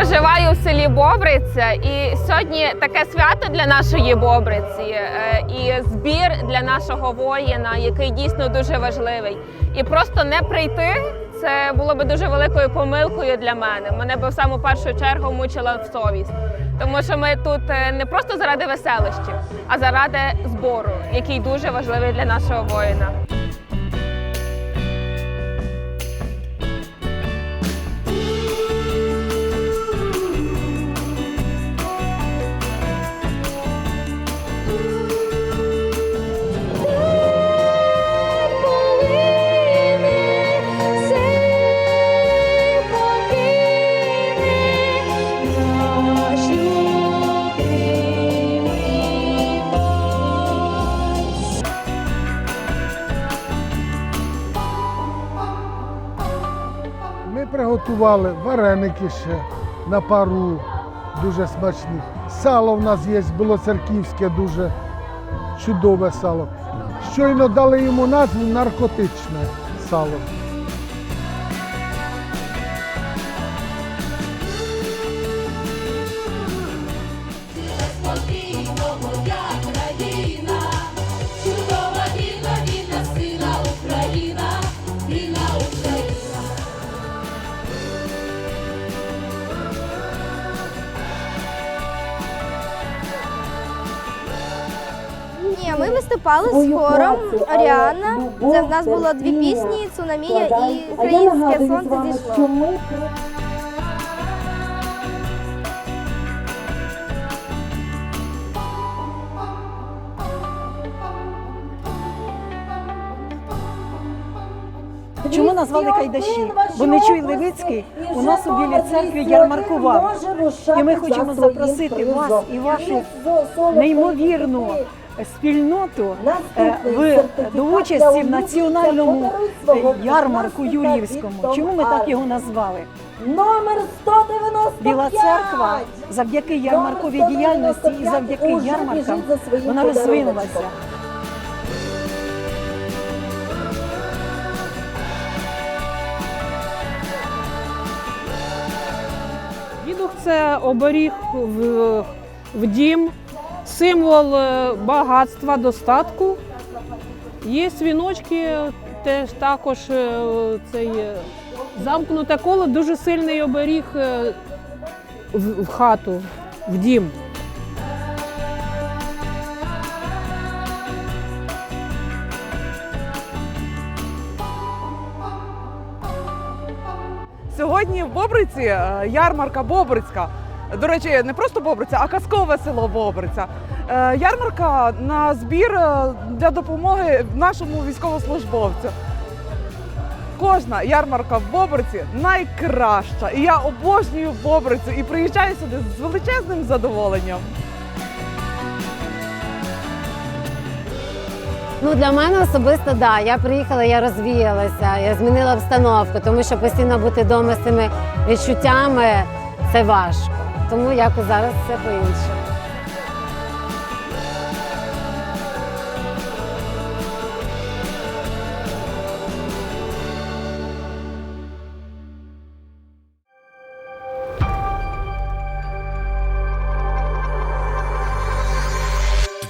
Проживаю в селі Бобриця, і сьогодні таке свято для нашої Бобриці е, і збір для нашого воїна, який дійсно дуже важливий. І просто не прийти це було би дуже великою помилкою для мене. Мене би в саму першу чергу мучила в совість. Тому що ми тут е, не просто заради веселощів, а заради збору, який дуже важливий для нашого воїна. Ми приготували вареники ще на пару дуже смачні. Сало в нас є білоцерківське, дуже чудове сало. Щойно дали йому назву наркотичне сало. Ні, ми виступали з хором Оріана. Це в нас було дві пісні: Цунамія і Українське сонце зійшло. Чому назвали Кайдаші? Бо Нечуй Левицький у нас у Білій церкві ярмаркував. І ми хочемо запросити вас і вашу неймовірну спільноту е, в, до участі в національному е, ярмарку Юрівському. Чому ми так його назвали? Номер 195. Біла церква завдяки ярмарковій діяльності і завдяки ярмаркам вона розвинулася. Дідух це оберіг в, в дім, символ е, багатства, достатку. Є свіночки, теж також е, цей е, замкнуте коло, дуже сильний оберіг в, хату, в дім. Сьогодні в Бобриці ярмарка Бобрицька. До речі, не просто Бобриця, а казкове село Бобриця. Е, Ярмарка на збір е, для допомоги нашому військовослужбовцю. Кожна ярмарка в Бобриці найкраща. І я обожнюю Бобрицю і приїжджаю сюди з величезним задоволенням. Ну для мене особисто да. Я приїхала, я розвіялася, я змінила обстановку, тому що постійно бути вдома з цими відчуттями це важко. Тому якось зараз все по-іншому.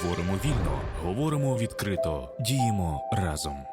Творимо вільно, говоримо відкрито, діємо разом.